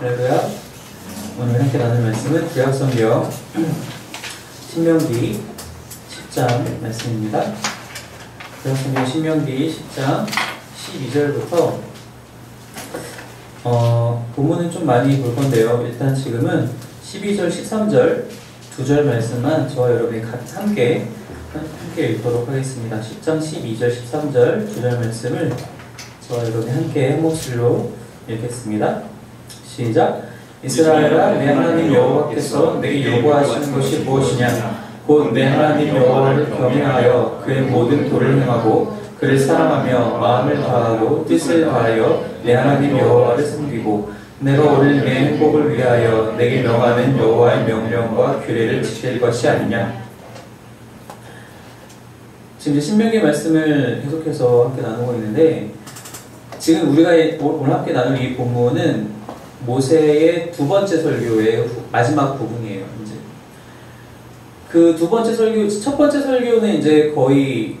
할렐루야. 오늘 함께 나눌 말씀은 구약성경 신명기 10장 말씀입니다. 구약성경 신명기 10장 12절부터 어, 본문은 좀 많이 볼 건데요. 일단 지금은 12절, 13절 두 절 말씀만 저와 여러분이 함께 함께 읽도록 하겠습니다. 10장 12절, 13절 두 절 말씀을 저와 여러분이 함께 한 목소리로 읽겠습니다. 시작. 이스라엘아 내 하나님 여호와께서 내게 요구하시는 것이 무엇이냐? 곧 내 하나님 여호와를 경외하여 그의 모든 도를 행하고 그를 사랑하며 마음을 다하고 뜻을 다하여 내 하나님 여호와를 섬기고 내가 오늘 내 행복을 위하여 내게 명하는 여호와의 명령과 규례를 지킬 것이 아니냐. 지금 이제 신명기 말씀을 계속해서 함께 나누고 있는데 지금 우리가 오늘 함께 나눌 이 본문은 모세의 두 번째 설교의 마지막 부분이에요. 이제 그 두 번째 설교, 첫 번째 설교는 이제 거의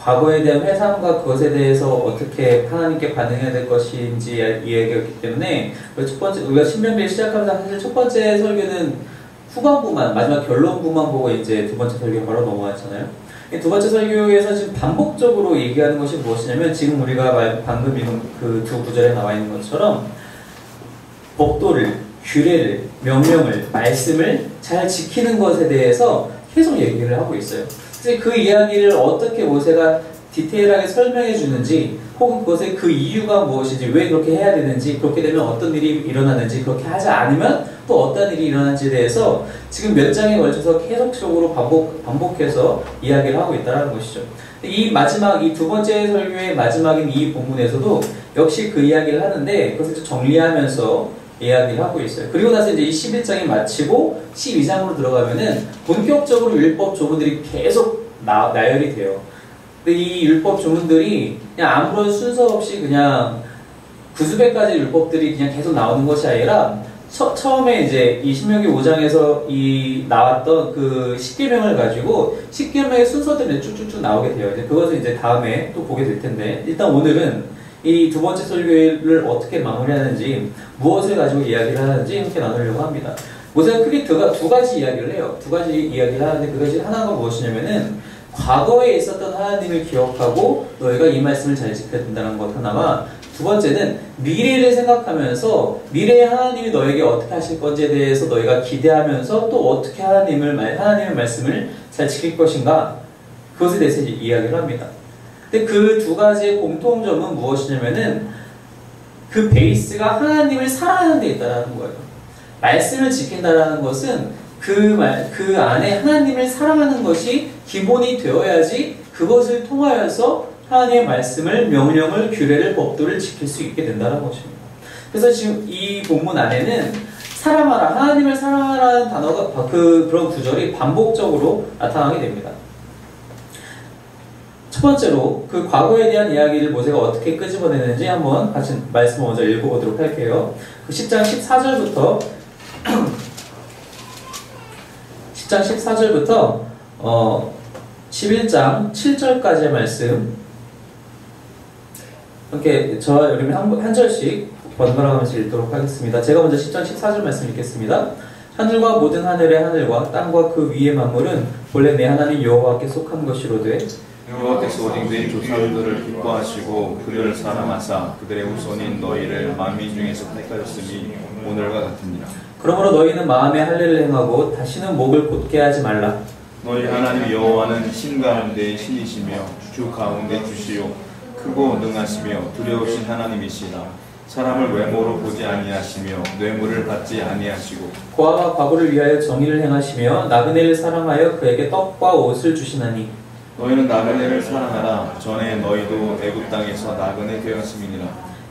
과거에 대한 회상과 그것에 대해서 어떻게 하나님께 반응해야 될 것인지 이야기였기 때문에 첫 번째 우리가 신명기를 시작하면서 사실 첫 번째 설교는 후반부만 마지막 결론부만 보고 이제 두 번째 설교 바로 넘어갔잖아요. 두 번째 설교에서 지금 반복적으로 얘기하는 것이 무엇이냐면 지금 우리가 방금 읽은 그 두 구절에 나와 있는 것처럼 법도를, 규례를, 명령을, 말씀을 잘 지키는 것에 대해서 계속 얘기를 하고 있어요. 그 이야기를 어떻게 모세가 디테일하게 설명해 주는지 혹은 그것의 그 이유가 무엇인지 왜 그렇게 해야 되는지 그렇게 되면 어떤 일이 일어나는지 그렇게 하지 않으면 또 어떤 일이 일어나는지에 대해서 지금 몇 장에 걸쳐서 계속적으로 반복, 반복해서 이야기를 하고 있다는 것이죠. 이 마지막 이 두 번째 설교의 마지막인 이 본문에서도 역시 그 이야기를 하는데 그것을 정리하면서 이야기를 하고 있어요. 그리고 나서 이제 이 11장이 마치고 12장으로 들어가면은 본격적으로 율법 조문들이 계속 나, 나열이 돼요. 근데 이 율법 조문들이 그냥 아무런 순서 없이 그냥 구수백 가지 율법들이 그냥 계속 나오는 것이 아니라 처, 처음에 이제 이 신명기 5장에서 이 나왔던 그 10계명을 가지고 10계명의 순서들이 쭉쭉쭉 나오게 돼요. 이제 그것을 이제 다음에 또 보게 될 텐데 일단 오늘은 이 두 번째 설교를 어떻게 마무리하는지 무엇을 가지고 이야기를 하는지 이렇게 나누려고 합니다. 모세가 크게 두 가지 이야기를 해요. 두 가지 이야기를 하는데 그것이 하나가 무엇이냐면은 과거에 있었던 하나님을 기억하고 너희가 이 말씀을 잘 지켜야 된다는 것 하나와 두 번째는 미래를 생각하면서 미래의 하나님이 너에게 어떻게 하실 건지에 대해서 너희가 기대하면서 또 어떻게 하나님을 하나님의 말씀을 잘 지킬 것인가 그것에 대해서 이야기를 합니다. 근데 그 두 가지의 공통점은 무엇이냐면은 그 베이스가 하나님을 사랑하는 데 있다라는 거예요. 말씀을 지킨다라는 것은 그 말, 그 안에 하나님을 사랑하는 것이 기본이 되어야지 그것을 통하여서 하나님의 말씀을, 명령을, 규례를, 법도를 지킬 수 있게 된다는 것입니다. 그래서 지금 이 본문 안에는 사랑하라, 하나님을 사랑하라는 단어가 그 그런 구절이 반복적으로 나타나게 됩니다. 첫 번째로 그 과거에 대한 이야기를 모세가 어떻게 끄집어내는지 한번 같이 말씀을 먼저 읽어보도록 할게요. 그 10장 14절부터 10장 14절부터 어 11장 7절까지의 말씀 이렇게 저와 여러분 한, 한 절씩 번갈아 가면서 읽도록 하겠습니다. 제가 먼저 10장 14절 말씀 읽겠습니다. 하늘과 모든 하늘의 하늘과 땅과 그 위의 만물은 본래 내 하나님 여호와께 속한 것이로되 여호와께서 오직 조상들을 기뻐하시고 그들을 사랑하사 그들의 우선인 너희를 만민 중에서 택하였으니 오늘과 같으니라. 그러므로 너희는 마음에 할례를 행하고 다시는 목을 곧게 하지 말라. 너희 하나님 여호와는 신 가운데 신이시며 주 가운데 주시요 크고 능하시며 두려우신 하나님이시라. 사람을 외모로 보지 아니하시며 뇌물을 받지 아니하시고 고아와 과부를 위하여 정의를 행하시며 나그네를 사랑하여 그에게 떡과 옷을 주시나니 너희는 나그네를 사랑하라. 전에 너희도 애굽 땅에서 나그네 되었음이니라.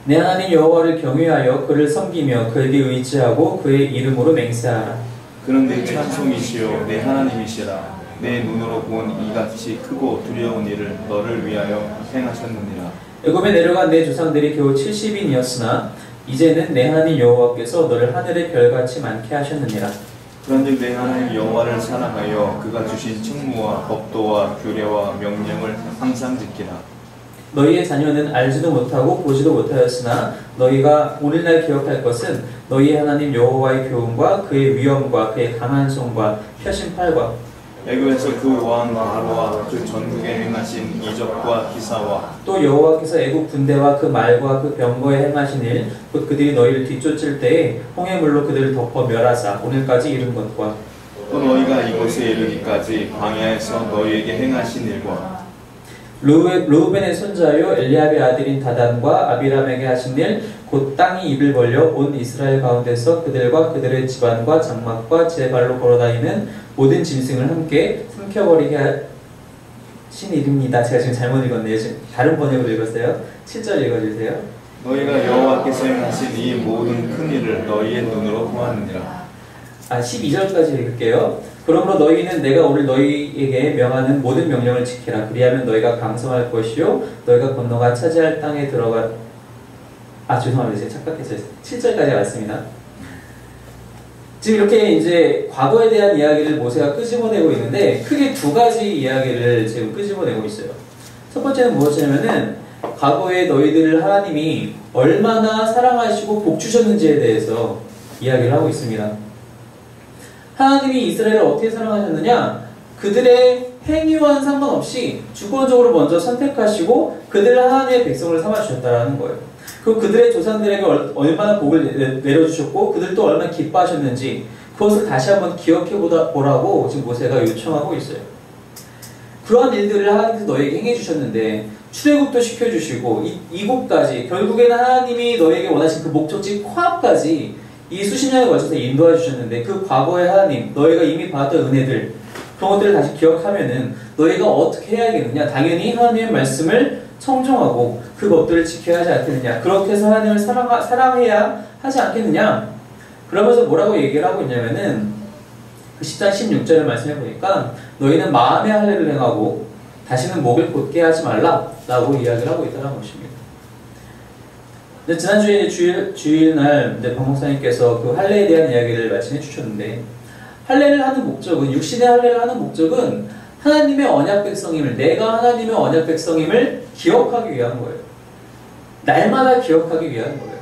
내 하나님 여호와를 경외하여 그를 섬기며 그에게 의지하고 그의 이름으로 맹세하라. 그는 내 찬송이시요 내 하나님이시라. 내 눈으로 본 이같이 크고 두려운 일을 너를 위하여 행하셨느니라. 애굽에 내려간 내 조상들이 겨우 70인이었으나 이제는 내 하나님 여호와께서 너를 하늘의 별같이 많게 하셨느니라. 그런즉 내 하나님 여호와를 사랑하여 그가 주신 책무와 법도와 규례와 명령을 항상 지키라. 너희의 자녀는 알지도 못하고 보지도 못하였으나 너희가 오늘날 기억할 것은 너희의 하나님 여호와의 교훈과 그의 위엄과 그의 강한 손과 펴신 팔과 애굽에서 그 왕 바로와 그 전국에 행하신 이적과 기사와 또 여호와께서 애굽 군대와 그 말과 그 병거에 행하신 일 곧 그들이 너희를 뒤쫓을 때에 홍해물로 그들을 덮어 멸하사 오늘까지 이룬 것과 또 너희가 이곳에 이르기까지 광야에서 너희에게 행하신 일과 루벤의 손자요 엘리압의 아들인 다단과 아비람에게 하신 일 곧 땅이 입을 벌려 온 이스라엘 가운데서 그들과 그들의 집안과 장막과 제 발로 걸어다니는 모든 짐승을 함께 삼켜버리게 하신 일입니다. 제가 지금 잘못 읽었네요. 지금 다른 번역으로 읽었어요. 7절 읽어주세요. 너희가 여호와께서 행하신 이 모든 큰 일을 너희의 눈으로 보았느니라 아, 12절까지 읽을게요. 그러므로 너희는 내가 오늘 너희에게 명하는 모든 명령을 지키라. 그리하면 너희가 강성할 것이요. 너희가 건너가 차지할 땅에 들어가. 아, 죄송합니다. 제가 착각했어요. 7절까지 왔습니다. 지금 이렇게 이제 과거에 대한 이야기를 모세가 끄집어내고 있는데 크게 두 가지 이야기를 지금 끄집어내고 있어요. 첫 번째는 무엇이냐면은 과거에 너희들을 하나님이 얼마나 사랑하시고 복 주셨는지에 대해서 이야기를 하고 있습니다. 하나님이 이스라엘을 어떻게 사랑하셨느냐? 그들의 행위와는 상관없이 주권적으로 먼저 선택하시고 그들을 하나님의 백성을 삼아주셨다는 거예요. 그리고 그들의 조상들에게 얼- 얼마나 복을 내- 내려주셨고 그들도 얼마나 기뻐하셨는지 그것을 다시 한번 기억해 보라고 지금 모세가 요청하고 있어요. 그러한 일들을 하나님께서 너에게 행해 주셨는데 출애굽도 시켜주시고 이, 이곳까지 결국에는 하나님이 너에게 원하신 그 목적지 코앞까지 이 수십 년에 걸쳐서 인도해 주셨는데 그 과거의 하나님 너희가 이미 받았던 은혜들 그런 것들을 다시 기억하면은 너희가 어떻게 해야겠느냐 당연히 하나님의 말씀을 청종하고 그 법들을 지켜야 하지 않겠느냐 그렇게 해서 하나님을 사랑, 사랑해야 하지 않겠느냐 그러면서 뭐라고 얘기를 하고 있냐면은 그 10장 16절을 말씀해 보니까 너희는 마음의 할례를 행하고 다시는 목을 곧게 하지 말라 라고 이야기를 하고 있다는 것입니다. 근데 지난주에 주일, 주일날 이제 박 목사님께서 그 할례에 대한 이야기를 말씀해 주셨는데 할례를 하는 목적은 육신의 할례를 하는 목적은 하나님의 언약 백성임을 내가 하나님의 언약 백성임을 기억하기 위한 거예요. 날마다 기억하기 위한 거예요.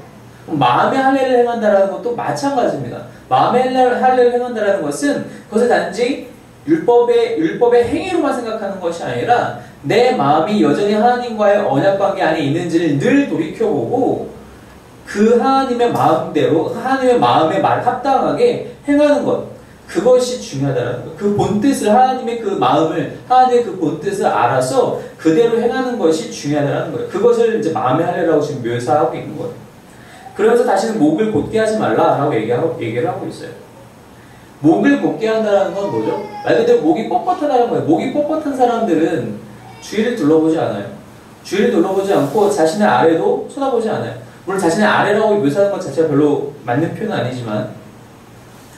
마음의 할례를 행한다라는 것도 마찬가지입니다. 마음의 할례- 할례를 행한다라는 것은 그것을 단지 율법의 율법의 행위로만 생각하는 것이 아니라 내 마음이 여전히 하나님과의 언약 관계 안에 있는지를 늘 돌이켜보고 그 하나님의 마음대로 하나님의 마음에 말 합당하게 행하는 것 그것이 중요하다는 것. 그 본뜻을 하나님의 그 마음을 하나님의 그 본뜻을 알아서 그대로 행하는 것이 중요하다는 거예요. 그것을 이제 마음의 할례라고 지금 묘사하고 있는 거예요. 그러면서 다시는 목을 곧게 하지 말라라고 얘기하고 얘기를 하고 있어요. 목을 곧게 한다는 건 뭐죠? 말 그대로 목이 뻣뻣하다는 거예요. 목이 뻣뻣한 사람들은 주위를 둘러보지 않아요. 주위를 둘러보지 않고 자신의 아래도 쳐다보지 않아요. 물론 자신의 아래라고 묘사하는 것 자체가 별로 맞는 표현은 아니지만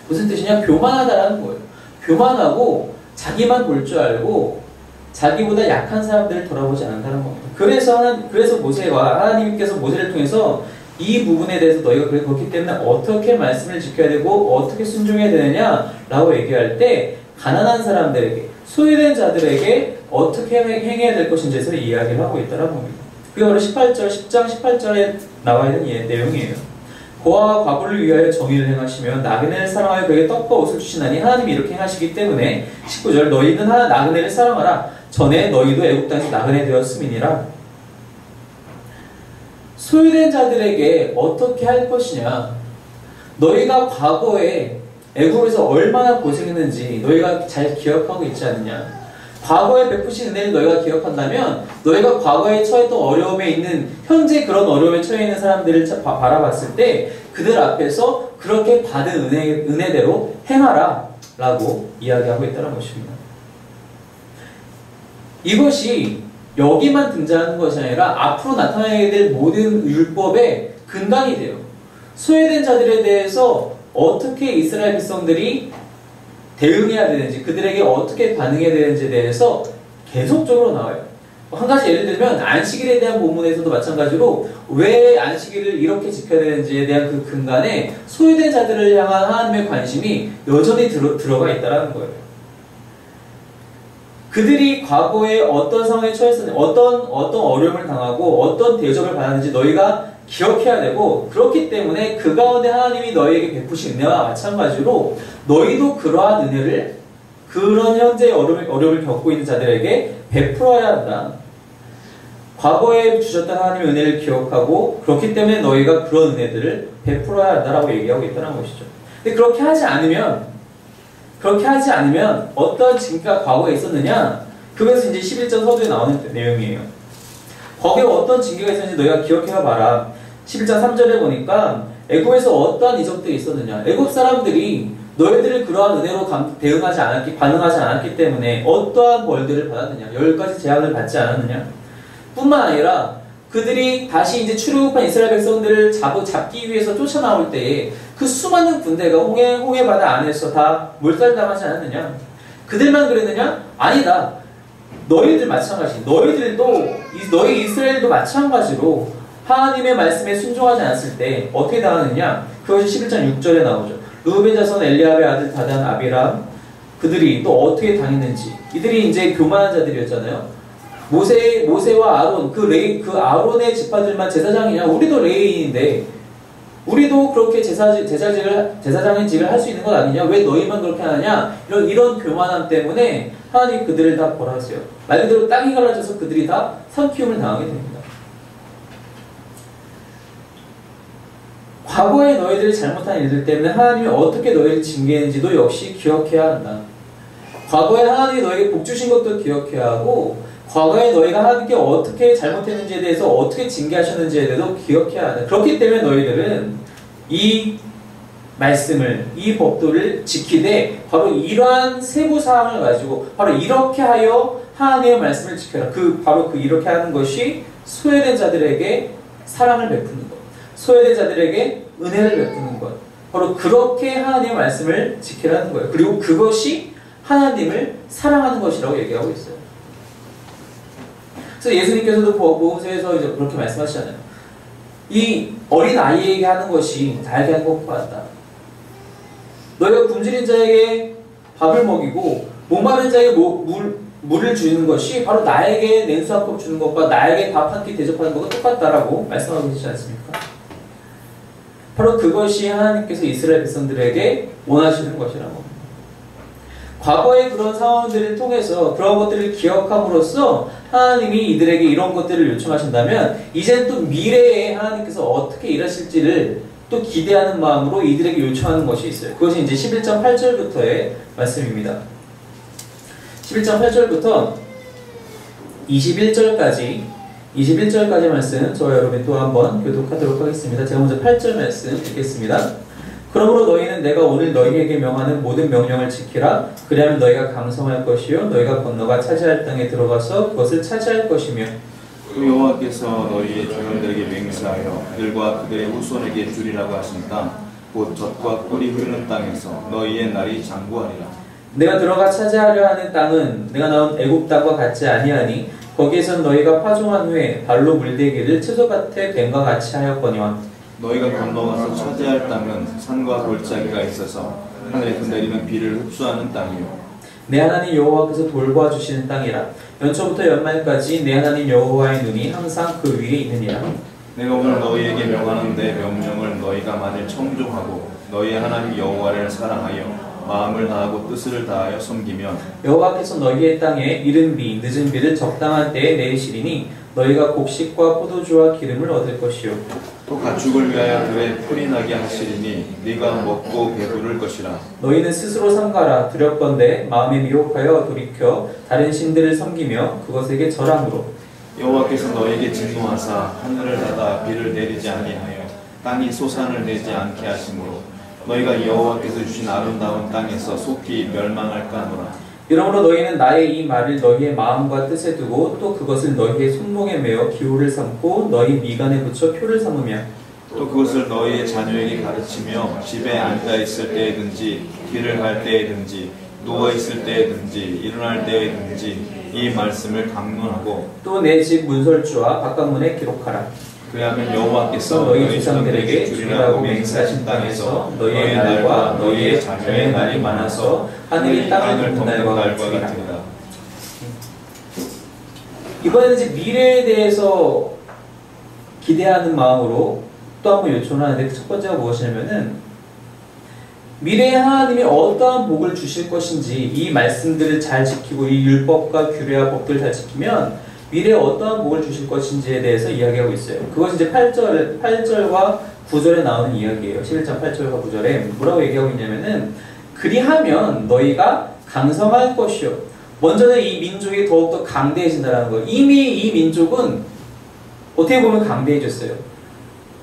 무슨 뜻이냐? 교만하다라는 거예요. 교만하고 자기만 볼 줄 알고 자기보다 약한 사람들을 돌아보지 않는다는 겁니다. 그래서 하나, 그래서 모세와 하나님께서 모세를 통해서 이 부분에 대해서 너희가 그렇기 때문에 어떻게 말씀을 지켜야 되고 어떻게 순종해야 되느냐라고 얘기할 때 가난한 사람들에게 소외된 자들에게 어떻게 행- 행해야 될 것인지에서 이야기를 하고 있다는 겁니다. 그게 바로 18절, 10장 18절에 나와 있는 예- 내용이에요. 고아와 과부를 위하여 정의를 행하시며 나그네를 사랑하여 그에게 떡과 옷을 주시나니 하나님이 이렇게 행하시기 때문에 19절 너희는 하나 나그네를 사랑하라. 전에 너희도 애국 땅에서 나그네 되었음이니라. 소유된 자들에게 어떻게 할 것이냐? 너희가 과거에 애국에서 얼마나 고생했는지 너희가 잘 기억하고 있지 않느냐 과거에 베푸신 은혜를 너희가 기억한다면 너희가 과거에 처했던 어려움에 있는 현재 그런 어려움에 처해 있는 사람들을 바라봤을 때 그들 앞에서 그렇게 받은 은혜, 은혜대로 행하라 라고 이야기하고 있다는 것입니다. 이것이 여기만 등장하는 것이 아니라 앞으로 나타나게 될 모든 율법의 근간이 돼요. 소외된 자들에 대해서 어떻게 이스라엘 백성들이 대응해야 되는지 그들에게 어떻게 반응해야 되는지에 대해서 계속적으로 나와요. 한 가지 예를 들면 안식일에 대한 본문에서도 마찬가지로 왜 안식일을 이렇게 지켜야 되는지에 대한 그 근간에 소외된 자들을 향한 하나님의 관심이 여전히 들어, 들어가 있다는 거예요. 그들이 과거에 어떤 상황에 처했었는지, 어떤, 어떤 어려움을 당하고, 어떤 대접을 받았는지 너희가 기억해야 되고, 그렇기 때문에 그 가운데 하나님이 너희에게 베푸신 은혜와 마찬가지로, 너희도 그러한 은혜를, 그런 현재의 어려움을, 어려움을 겪고 있는 자들에게 베풀어야 한다. 과거에 주셨던 하나님의 은혜를 기억하고, 그렇기 때문에 너희가 그런 은혜들을 베풀어야 한다라고 얘기하고 있다는 것이죠. 근데 그렇게 하지 않으면, 그렇게 하지 않으면 어떤 징계가 과거에 있었느냐? 그것은 이제 11절 서두에 나오는 내용이에요. 거기에 어떤 징계가 있었는지 너희가 기억해봐 봐라. 11장 3절에 보니까 애굽에서 어떠한 이적들이 있었느냐? 애굽 사람들이 너희들을 그러한 은혜로 감, 대응하지 않았기, 반응하지 않았기 때문에 어떠한 벌들을 받았느냐? 열 가지 재앙을 받지 않았느냐? 뿐만 아니라 그들이 다시 이제 출애굽한 이스라엘 백성들을 잡, 잡기 위해서 쫓아나올 때에 그 수많은 군대가 홍해, 홍해 바다 안에서 다 몰살당하지 않았느냐? 그들만 그랬느냐? 아니다. 너희들 마찬가지. 너희들도, 너희 이스라엘도 마찬가지로 하나님의 말씀에 순종하지 않았을 때 어떻게 당하느냐? 그것이 11장 6절에 나오죠. 루벤 자손 엘리압의 아들 다단 아비람 그들이 또 어떻게 당했는지 이들이 이제 교만한 자들이었잖아요. 모세 모세와 아론 그 레이 그 아론의 지파들만 제사장이냐? 우리도 레이인데 우리도 그렇게 제사 제사직을 제사장의 할수 있는 것 아니냐? 왜 너희만 그렇게 하느냐? 이런 이런 교만함 때문에 하나님 그들을 다 벌하세요. 말 그대로 땅이 갈라져서 그들이 다 삼키움을 당하게 됩니다. 과거에 너희들이 잘못한 일들 때문에 하나님이 어떻게 너희를 징계했는지도 역시 기억해야 한다. 과거에 하나님이 너에게 복 주신 것도 기억해야 하고 과거에 너희가 하나님께 어떻게 잘못했는지에 대해서 어떻게 징계하셨는지에 대해서 기억해야 한다. 그렇기 때문에 너희들은 이 말씀을 이 법도를 지키되 바로 이러한 세부 사항을 가지고 바로 이렇게 하여 하나님의 말씀을 지켜라. 그 바로 그 이렇게 하는 것이 소외된 자들에게 사랑을 베푸는 것, 소외된 자들에게 은혜를 베푸는 것. 바로 그렇게 하나님의 말씀을 지키라는 거예요. 그리고 그것이 하나님을 사랑하는 것이라고 얘기하고 있어요. 그래서 예수님께서도 보호서에서 이제 그렇게 말씀하시잖아요. 이 어린 아이에게 하는 것이 나에게 하는 것과 같다. 너희가 굶주린 자에게 밥을 먹이고 목마른 자에게 물, 물을 주는 것이 바로 나에게 냉수 한컵 주는 것과 나에게 밥 한 끼 대접하는 것과 똑같다라고 말씀하고 계시지 않습니까? 바로 그것이 하나님께서 이스라엘 백성들에게 원하시는 것이라고. 과거의 그런 상황들을 통해서 그런 것들을 기억함으로써 하나님이 이들에게 이런 것들을 요청하신다면 이제 또 미래에 하나님께서 어떻게 일하실지를 또 기대하는 마음으로 이들에게 요청하는 것이 있어요. 그것이 이제 11장 8절부터의 말씀입니다. 11장 8절부터 21절까지 21절까지 말씀 저와 여러분 또 한번 교독하도록 하겠습니다. 제가 먼저 8절 말씀 읽겠습니다. 그러므로 너희는 내가 오늘 너희에게 명하는 모든 명령을 지키라. 그리하면 너희가 강성할 것이요 너희가 건너가 차지할 땅에 들어가서 그것을 차지할 것이며 그 여호와께서 너희의 조상들에게 맹세하여 그들과 그들의 후손에게 주리라고 하신 땅곧 젖과 꿀이 흐르는 땅에서 너희의 날이 장구하리라. 내가 들어가 차지하려 하는 땅은 내가 나온 애굽 땅과 같지 아니하니 거기에선 너희가 파종한 후에 발로 물대기를 채소밭에 뱀과 같이 하였거니와 너희가 건너가서 차지할 땅은 산과 골짜기가 있어서 하늘에서 내리는 비를 흡수하는 땅이요. 내 하나님 여호와께서 돌봐 주시는 땅이라 연초부터 연말까지 내 하나님 여호와의 눈이 항상 그 위에 있느니라. 내가 오늘 너희에게 명하는 내 명령을 너희가 만일 청종하고 너희 하나님 여호와를 사랑하여 마음을 다하고 뜻을 다하여 섬기면 여호와께서 너희의 땅에 이른 비 늦은 비를 적당한 때에 내리시리니 너희가 곡식과 포도주와 기름을 얻을 것이요. 또 가축을 위하여 그의 풀이 나게 하시리니 네가 먹고 배부를 것이라. 너희는 스스로 삼가라. 두렵건대 마음에 미혹하여 돌이켜 다른 신들을 섬기며 그것에게 절함으로. 여호와께서 너희에게 진노하사 하늘을 닫아 비를 내리지 아니하여 땅이 소산을 내지 않게 하심으로 너희가 여호와께서 주신 아름다운 땅에서 속히 멸망할까 노라 이러므로 너희는 나의 이 말을 너희의 마음과 뜻에 두고 또 그것을 너희의 손목에 매어 기호를 삼고 너희 미간에 붙여 표를 삼으며 또 그것을 너희의 자녀에게 가르치며 집에 앉아 있을 때에든지 길을 갈 때에든지 누워 있을 때에든지 일어날 때에든지 이 말씀을 강론하고 또 내 집 문설주와 바깥문에 기록하라. 그리하면 여호와께서 너희 조상들에게 주리라고 맹세하신 땅에서 너희의 날과 너희의 자녀의 날이 많아서 하늘이 땅을 덮는 날과 같으리라. 이번에는 이제 미래에 대해서 기대하는 마음으로 또 한번 요청을 하는데 첫 번째가 무엇이냐면은 미래에 하나님이 어떠한 복을 주실 것인지 이 말씀들을 잘 지키고 이 율법과 규례와 법들을 잘 지키면 미래에 어떠한 복을 주실 것인지에 대해서 이야기하고 있어요. 그것이 이제 8절, 8절과 9절에 나오는 이야기예요. 11장 8절과 9절에 뭐라고 얘기하고 있냐면은 그리하면 너희가 강성할 것이요. 먼저는 이 민족이 더욱더 강대해진다는 거예요. 이미 이 민족은 어떻게 보면 강대해졌어요.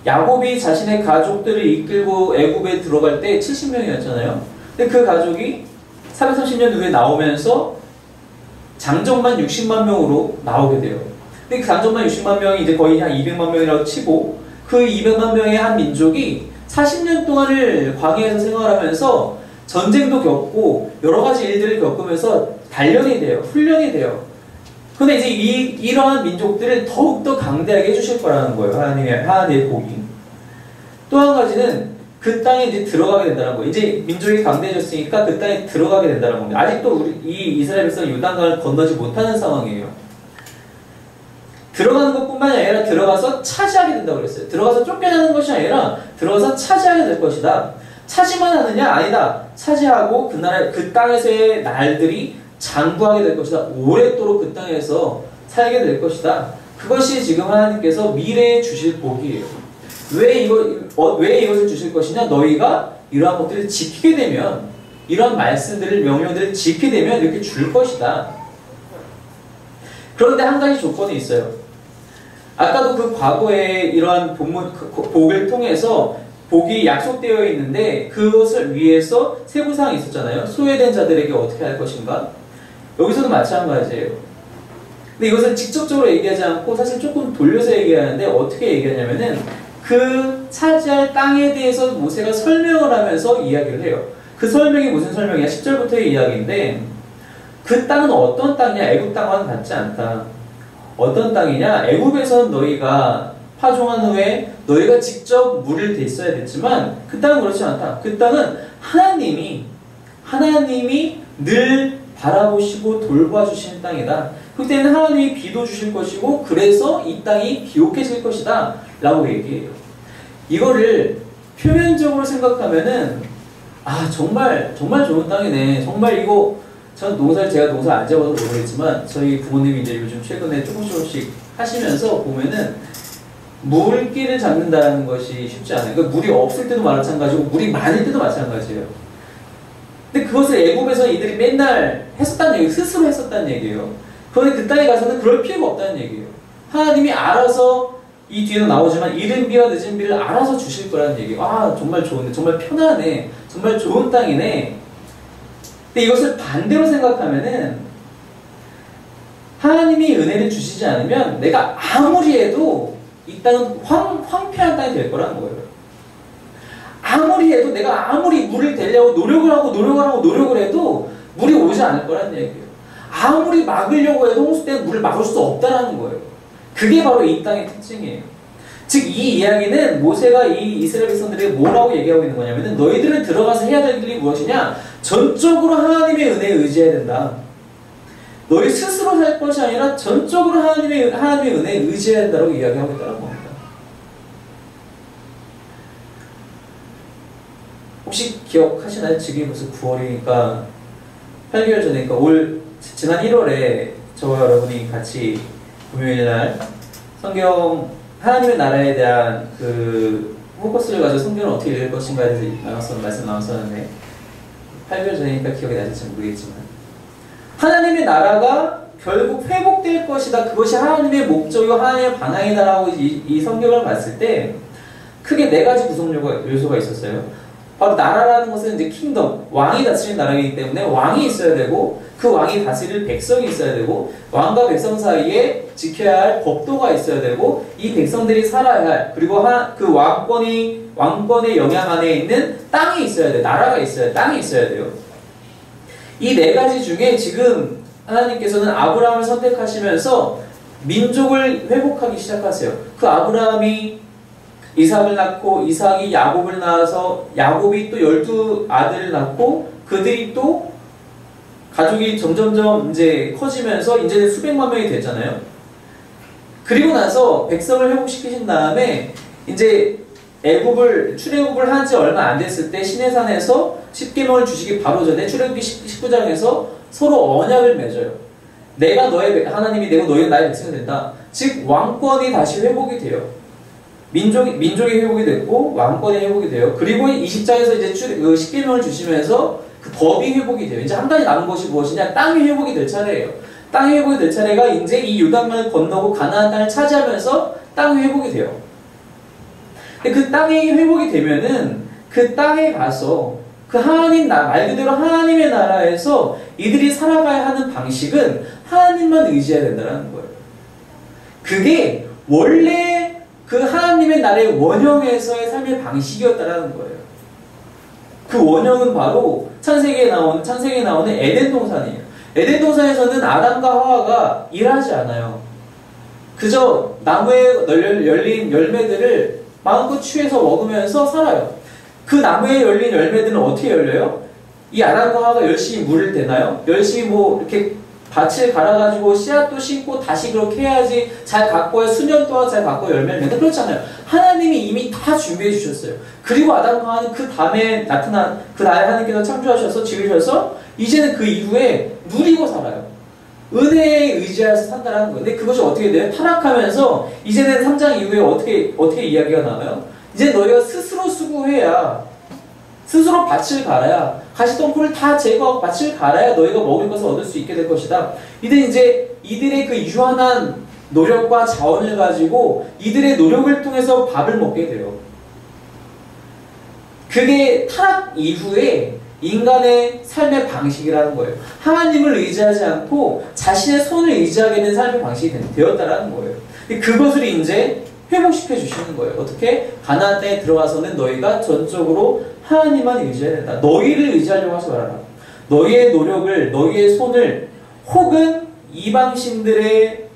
야곱이 자신의 가족들을 이끌고 애굽에 들어갈 때 70명이었잖아요. 근데 그 가족이 430년 후에 나오면서 장정만 60만 명으로 나오게 돼요. 근데 그 장정만 60만 명이 이제 거의 한 200만 명이라고 치고 그 200만 명의 한 민족이 40년 동안을 광야에서 생활하면서 전쟁도 겪고 여러 가지 일들을 겪으면서 단련이 돼요. 훈련이 돼요. 근데 이제 이, 이러한 민족들을 더욱더 강대하게 해주실 거라는 거예요. 하나님의, 하나님의 복이. 또 한 가지는 그 땅에 이제 들어가게 된다는 거예요. 이제 민족이 강대해졌으니까 그 땅에 들어가게 된다는 겁니다. 아직도 우리, 이 이스라엘 백성 요단강을 건너지 못하는 상황이에요. 들어가는 것뿐만이 아니라 들어가서 차지하게 된다고 그랬어요. 들어가서 쫓겨나는 것이 아니라 들어가서 차지하게 될 것이다. 차지만 하느냐? 아니다. 차지하고 그 나라, 그 땅에서의 날들이 장구하게 될 것이다. 오랫도록 그 땅에서 살게 될 것이다. 그것이 지금 하나님께서 미래에 주실 복이에요. 왜 이거, 어, 왜 이것을 주실 것이냐? 너희가 이러한 것들을 지키게 되면, 이러한 말씀들을, 명령들을 지키게 되면 이렇게 줄 것이다. 그런데 한 가지 조건이 있어요. 아까도 그 과거에 이러한 본문, 그 복을 통해서 복이 약속되어 있는데 그것을 위해서 세부사항이 있었잖아요. 소외된 자들에게 어떻게 할 것인가? 여기서도 마찬가지예요. 근데 이것을 직접적으로 얘기하지 않고 사실 조금 돌려서 얘기하는데 어떻게 얘기하냐면은 그 차지할 땅에 대해서 모세가 설명을 하면서 이야기를 해요. 그 설명이 무슨 설명이야? 10절부터의 이야기인데 그 땅은 어떤 땅이냐? 애굽 땅과는 같지 않다. 어떤 땅이냐? 애굽에서는 너희가 파종한 후에 너희가 직접 물을 댔어야 됐지만 그 땅은 그렇지 않다. 그 땅은 하나님이 하나님이 늘 바라보시고 돌봐주시는 땅이다. 그때는 하나님이 비도 주실 것이고 그래서 이 땅이 비옥해질 것이다. 라고 얘기해요. 이거를 표면적으로 생각하면은 아 정말 정말 좋은 땅이네. 정말 이거 전 농사를 제가 농사 안 지어봐서 모르겠지만 저희 부모님이 이제 요즘 최근에 조금 조금씩 하시면서 보면은 물기를 잡는다는 것이 쉽지 않아요. 그러니까 물이 없을 때도 마찬가지고 물이 많을 때도 마찬가지예요. 근데 그것을 애굽에서 이들이 맨날 했었다는 얘기예요. 스스로 했었다는 얘기예요. 그런데 그 땅에 가서는 그럴 필요가 없다는 얘기예요. 하나님이 알아서 이 뒤에도 나오지만 이른 비와 늦은 비를 알아서 주실 거라는 얘기예요. 아 정말 좋은데 정말 편하네. 정말 좋은 땅이네. 근데 이것을 반대로 생각하면은 하나님이 은혜를 주시지 않으면 내가 아무리 해도 이 땅은 황, 황폐한 땅이 될 거라는 거예요. 아무리 해도 내가 아무리 물을 대려고 노력을 하고 노력을 하고 노력을 해도 물이 오지 않을 거라는 얘기예요. 아무리 막으려고 해도 홍수 때문에 물을 막을 수 없다라는 거예요. 그게 바로 이 땅의 특징이에요. 즉, 이 이야기는 모세가 이 이스라엘 백성들에게 뭐라고 얘기하고 있는 거냐면은 너희들은 들어가서 해야 될 일이 무엇이냐? 전적으로 하나님의 은혜에 의지해야 된다. 너희 스스로 살 것이 아니라 전적으로 하나님의, 하나님의 은혜에 의지해야 된다고 이야기하고 있다는 겁니다. 혹시 기억하시나요? 지금 벌써 9월이니까 8개월 전이니까 올 지난 1월에 저와 여러분이 같이 금요일 날 성경 하나님의 나라에 대한 그 포커스를 가지고 성경을 어떻게 읽을 것인가에 대해서 나눴었, 말씀 나눴었는데 8개월 전이니까 기억이 나실지 모르겠지만 하나님의 나라가 결국 회복될 것이다. 그것이 하나님의 목적이고 하나님의 방향이다라고 이, 이 성경을 봤을 때 크게 네 가지 구성 요소가 있었어요. 바로 나라라는 것은 이제 킹덤, 왕이 다스리는 나라이기 때문에 왕이 있어야 되고 그 왕이 다스릴 백성이 있어야 되고 왕과 백성 사이에 지켜야 할 법도가 있어야 되고 이 백성들이 살아야 할 그리고 하, 그 왕권이 왕권의 영향 안에 있는 땅이 있어야 돼 나라가 있어야 돼 땅이 있어야 돼요. 이 네 가지 중에 지금 하나님께서는 아브라함을 선택하시면서 민족을 회복하기 시작하세요. 그 아브라함이 이삭을 낳고 이삭이 야곱을 낳아서 야곱이 또 열두 아들을 낳고 그들이 또 가족이 점점점 이제 커지면서 이제는 수백만 명이 됐잖아요. 그리고 나서 백성을 회복시키신 다음에 이제 애굽을 출애굽을 한 지 얼마 안 됐을 때 시내산에서 십계명을 주시기 바로 전에 출애굽기 19장에서 서로 언약을 맺어요. 내가 너의 하나님이 되고 너희는 나의 백성이 된다. 즉 왕권이 다시 회복이 돼요. 민족이 민족이 회복이 됐고 왕권이 회복이 돼요. 그리고 20장에서 이제 출, 그 십계명을 주시면서 그 법이 회복이 돼요. 이제 한 가지 남은 것이 무엇이냐? 땅이 회복이 될 차례예요. 땅이 회복이 될 차례가 이제 이 요단강을 건너고 가나안 땅을 차지하면서 땅이 회복이 돼요. 근데 그 땅이 회복이 되면은 그 땅에 가서 그 하나님 나, 말 그대로 하나님의 나라에서 이들이 살아가야 하는 방식은 하나님만 의지해야 된다는 거예요. 그게 원래 그 하나님의 나라의 원형에서의 삶의 방식이었다라는 거예요. 그 원형은 바로 창세기에 나오는 창세기에 나오는 에덴 동산이에요. 에덴 동산에서는 아담과 하와가 일하지 않아요. 그저 나무에 열린 열매들을 마음껏 취해서 먹으면서 살아요. 그 나무에 열린 열매들은 어떻게 열려요? 이 아담과 하와가 열심히 물을 대나요? 열심히 뭐 이렇게 밭을 갈아가지고 씨앗도 심고 다시 그렇게 해야지 잘 가꿔야 수년 동안 잘 가꿔 열매를 맺는 그렇잖아요. 하나님이 이미 다 준비해 주셨어요. 그리고 아담과 하와는 그 다음에 나타난 그 나라에 하나님께서 창조하셔서 지으셔서 이제는 그 이후에 누리고 살아요. 은혜에 의지해서 산다는 거예요. 근데 그것이 어떻게 돼요? 타락하면서 이제는 3장 이후에 어떻게 어떻게 이야기가 나와요? 이제 너희가 스스로 수고해야 스스로 밭을 갈아야 가시덤불을 다 제거하고 밭을 갈아야 너희가 먹을 것을 얻을 수 있게 될 것이다. 이들 이제 이들의 그 유한한 노력과 자원을 가지고 이들의 노력을 통해서 밥을 먹게 돼요. 그게 타락 이후에 인간의 삶의 방식이라는 거예요. 하나님을 의지하지 않고 자신의 손을 의지하게 된 삶의 방식이 되었다라는 거예요. 그것을 이제 회복시켜 주시는 거예요. 어떻게? 가나안 땅에 들어가서는 너희가 전적으로 하나님만 의지해야 된다. 너희를 의지하려고 하지 말아라. 너희의 노력을, 너희의 손을 혹은 이방신들의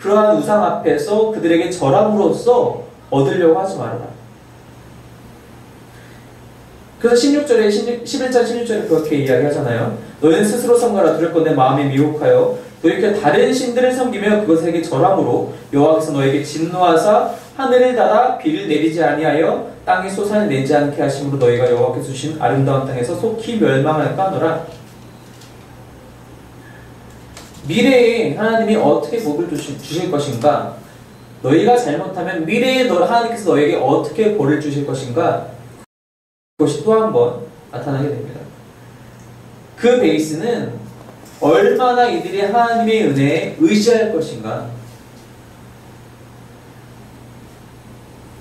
그러한 우상 앞에서 그들에게 절함으로써 얻으려고 하지 말아라. 그래서 16절에 11장 16절에 그렇게 이야기하잖아요. 너희는 스스로 성가라 두렵고 내 마음이 미혹하여 너희가 다른 신들을 섬기며 그것에게 절함으로 여호와께서 너에게 진노하사 하늘을 닫아 비를 내리지 아니하여 땅에 솟아를 내지 않게 하심으로 너희가 여호와께서 주신 아름다운 땅에서 속히 멸망할까 하노라. 미래에 하나님이 어떻게 복을 주실, 것인가? 너희가 잘못하면 미래에 너, 하나님께서 너에게 어떻게 벌을 주실 것인가? 그것이 또 한 번 나타나게 됩니다. 그 베이스는 얼마나 이들이 하나님의 은혜에 의지할 것인가?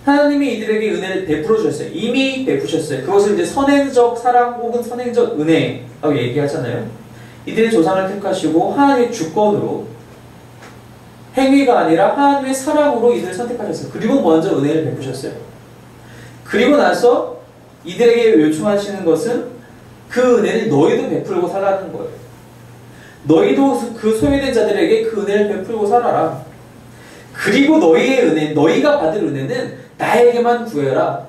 하나님이 이들에게 은혜를 베풀어 주셨어요. 이미 베푸셨어요. 그것을 이제 선행적 사랑 혹은 선행적 은혜라고 얘기하잖아요. 이들의 조상을 택하시고 하나님의 주권으로 행위가 아니라 하나님의 사랑으로 이들을 선택하셨어요. 그리고 먼저 은혜를 베푸셨어요. 그리고 나서 이들에게 요청하시는 것은 그 은혜를 너희도 베풀고 살라는 거예요. 너희도 그 소외된 자들에게 그 은혜를 베풀고 살아라. 그리고 너희의 은혜, 너희가 받을 은혜는 나에게만 구해라.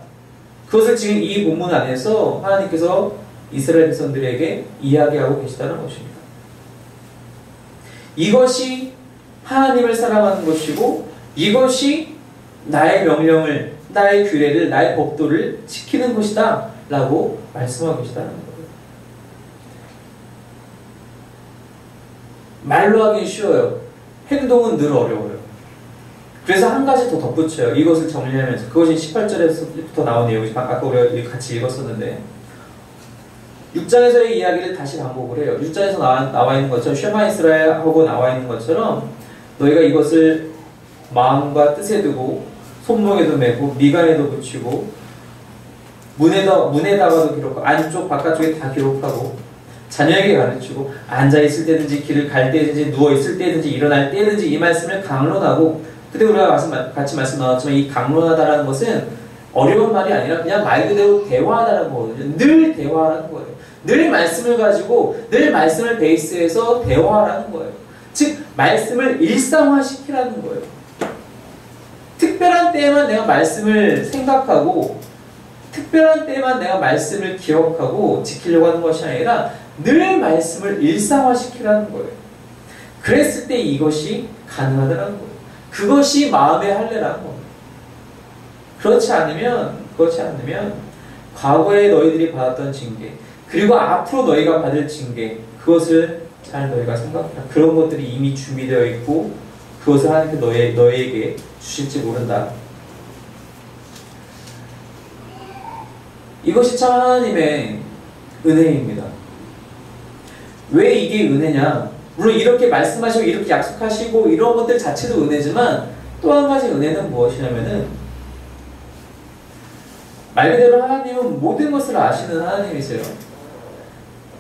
그것을 지금 이 본문 안에서 하나님께서 이스라엘 백성들에게 이야기하고 계시다는 것입니다. 이것이 하나님을 사랑하는 것이고 이것이 나의 명령을, 나의 규례를, 나의 법도를 지키는 것이다 라고 말씀하고 계시다는 거예요. 말로 하기 쉬워요. 행동은 늘 어려워요. 그래서 한 가지 더 덧붙여요. 이것을 정리하면서. 그것이 18절에서부터 나온 내용이 아까 우리가 같이 읽었었는데 6장에서의 이야기를 다시 반복을 해요. 6장에서 나와, 나와 있는 것처럼 쉐마 이스라엘 하고 나와 있는 것처럼 너희가 이것을 마음과 뜻에 두고 손목에도 메고 미간에도 붙이고 문에다 문에다가도 기록하고 안쪽 바깥쪽에 다 기록하고 자녀에게 가르치고 앉아 있을 때든지 길을 갈 때든지 누워 있을 때든지 일어날 때든지 이 말씀을 강론하고 그때 우리가 말씀, 같이 말씀 나왔지만 이 강론하다라는 것은 어려운 말이 아니라 그냥 말 그대로 대화하다는 거거든요. 늘 대화하는 거예요. 늘 말씀을 가지고 늘 말씀을 베이스에서 대화하는 거예요. 즉 말씀을 일상화시키라는 거예요. 특별한 때에만 내가 말씀을 생각하고 특별한 때에만 내가 말씀을 기억하고 지키려고 하는 것이 아니라 늘 말씀을 일상화시키라는 거예요. 그랬을 때 이것이 가능하다는 거예요. 그것이 마음의 할례라는 겁니다. 그렇지 않으면 그렇지 않으면 과거에 너희들이 받았던 징계 그리고 앞으로 너희가 받을 징계 그것을 잘 너희가 생각해라. 그런 것들이 이미 준비되어 있고 그것을 하나님께 너희, 너희에게 주실지 모른다. 이것이 참 하나님의 은혜입니다. 왜 이게 은혜냐? 물론 이렇게 말씀하시고 이렇게 약속하시고 이런 것들 자체도 은혜지만 또 한 가지 은혜는 무엇이냐면은 말 그대로 하나님은 모든 것을 아시는 하나님이세요.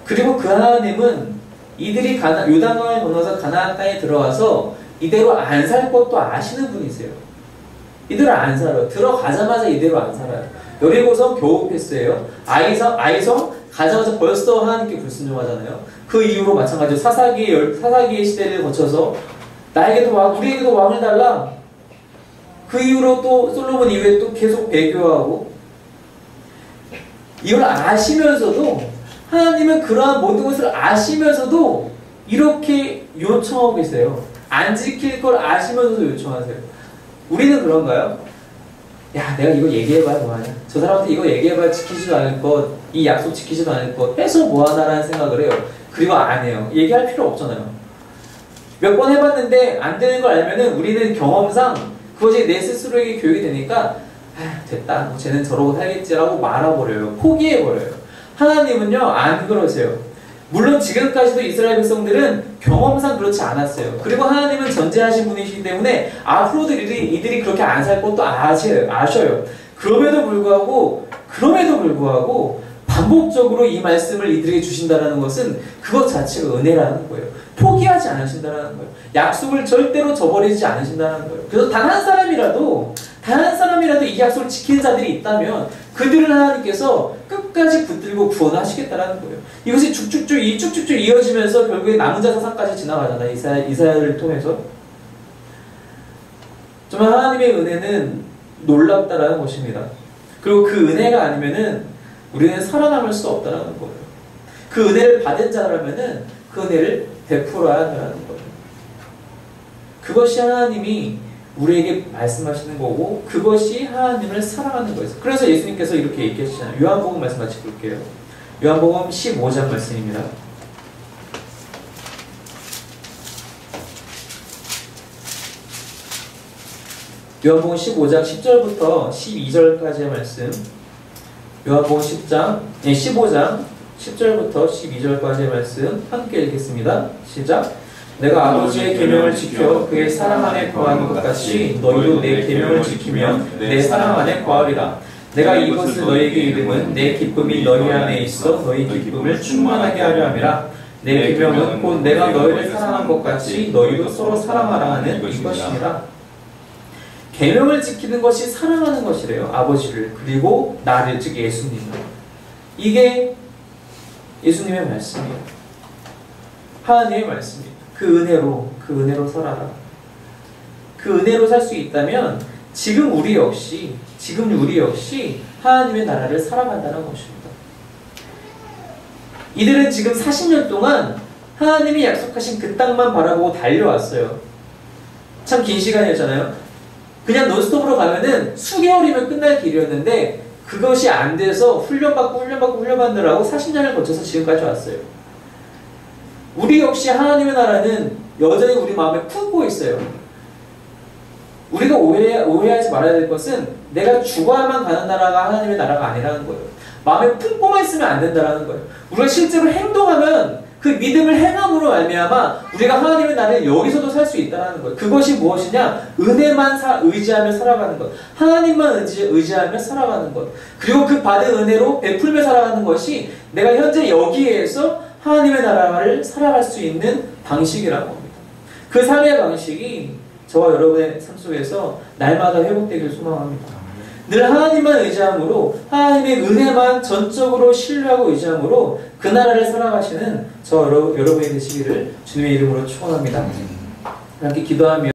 그리고 그 하나님은 이들이 가나, 요단강을 건너서 가나안 땅에 들어와서 이대로 안 살 것도 아시는 분이세요. 이대로 안 살아요. 들어가자마자 이대로 안 살아요. 여리고성 겨우 패스예요. 아이성 아이성 가자마자 벌써 하나님께 불순종하잖아요. 그 이후로 마찬가지로 사사기의 사사기의 시대를 거쳐서 나에게도 왕, 우리에게도 왕을 달라. 그 이후로 또 솔로몬 이후에 또 계속 배교하고 이걸 아시면서도 하나님은 그러한 모든 것을 아시면서도 이렇게 요청하고 계세요. 안 지킬 걸 아시면서도 요청하세요. 우리는 그런가요? 야, 내가 이거 얘기해봐야 뭐하냐? 저 사람한테 이거 얘기해봐야 지키지도 않을 것, 이 약속 지키지도 것, 빼서 뭐하나라는 생각을 해요. 그리고 안 해요. 얘기할 필요 없잖아요. 몇 번 해봤는데 안 되는 걸 알면은 우리는 경험상 그것이 내 스스로에게 교육이 되니까 아, 됐다. 뭐 쟤는 저러고 살겠지라고 말아버려요. 포기해버려요. 하나님은요, 안 그러세요. 물론 지금까지도 이스라엘 백성들은 경험상 그렇지 않았어요. 그리고 하나님은 전제하신 분이시기 때문에 앞으로도 이들이, 이들이 그렇게 안 살 것도 아셔요. 아셔요. 그럼에도 불구하고, 그럼에도 불구하고, 반복적으로 이 말씀을 이들에게 주신다는 것은 그것 자체가 은혜라는 거예요. 포기하지 않으신다는 거예요. 약속을 절대로 저버리지 않으신다는 거예요. 그래서 단 한 사람이라도 단 한 사람이라도 이 약속을 지키는 자들이 있다면 그들을 하나님께서 끝까지 붙들고 구원하시겠다라는 거예요. 이것이 쭉쭉쭉 이 쭉쭉쭉 이어지면서 결국에 남은 자 사상까지 지나가잖아요. 이사, 이사야를 통해서. 정말 하나님의 은혜는 놀랍다라는 것입니다. 그리고 그 은혜가 아니면은 우리는 살아남을 수 없다라는 거예요. 그 은혜를 받은 자라면은 그 은혜를 베풀어야 한다는 거예요. 그것이 하나님이 우리에게 말씀하시는 거고 그것이 하나님을 사랑하는 거예요. 그래서 예수님께서 이렇게 얘기하시잖아요. 요한복음 말씀 같이 볼게요. 요한복음 15장 말씀입니다. 요한복음 15장 10절부터 12절까지의 말씀. 요한복음 10장, 네, 15장 10절부터 12절까지의 말씀 함께 읽겠습니다. 시작. 내가 아버지의 계명을 지켜 그의 사랑 안에 거하는 것 같이 너희도 내 계명을 지키면 내 사랑 안에 거하리라. 내가 이것을 너희에게 이름은 내 기쁨이 너희 안에 있어 너희 기쁨을 충만하게 하려 함이라. 내 계명은 곧 내가 너희를 사랑한 것 같이 너희도 서로 사랑하라 하는 이것이니라. 계명을 지키는 것이 사랑하는 것이래요. 아버지를 그리고 나를 즉 예수님을. 이게 예수님의 말씀이에요. 하나님의 말씀이에요. 그 은혜로 그 은혜로 살아라. 그 은혜로 살 수 있다면 지금 우리 역시 지금 우리 역시 하나님의 나라를 살아간다는 것입니다. 이들은 지금 40년 동안 하나님이 약속하신 그 땅만 바라보고 달려왔어요. 참 긴 시간이었잖아요. 그냥 논스톱으로 가면은 수개월이면 끝날 길이었는데 그것이 안 돼서 훈련받고 훈련받고 훈련받느라고 40년을 거쳐서 지금까지 왔어요. 우리 역시 하나님의 나라는 여전히 우리 마음에 품고 있어요. 우리가 오해, 오해하지 말아야 될 것은 내가 죽어야만 가는 나라가 하나님의 나라가 아니라는 거예요. 마음에 품고만 있으면 안 된다는 거예요. 우리가 실제로 행동하면 그 믿음을 행함으로 말미암아 우리가 하나님의 나라를 여기서도 살 수 있다는 거예요. 그것이 무엇이냐? 은혜만 사, 의지하며 살아가는 것. 하나님만 의지, 의지하며 살아가는 것. 그리고 그 받은 은혜로 베풀며 살아가는 것이 내가 현재 여기에서 하나님의 나라를 살아갈 수 있는 방식이라는 겁니다. 그 삶의 방식이 저와 여러분의 삶 속에서 날마다 회복되길 소망합니다. 늘 하나님만 의지함으로 하나님의 은혜만 전적으로 신뢰하고 의지함으로 그 나라를 살아가시는 저 여러분이 되시기를 주님의 이름으로 축원합니다. 함께 기도하며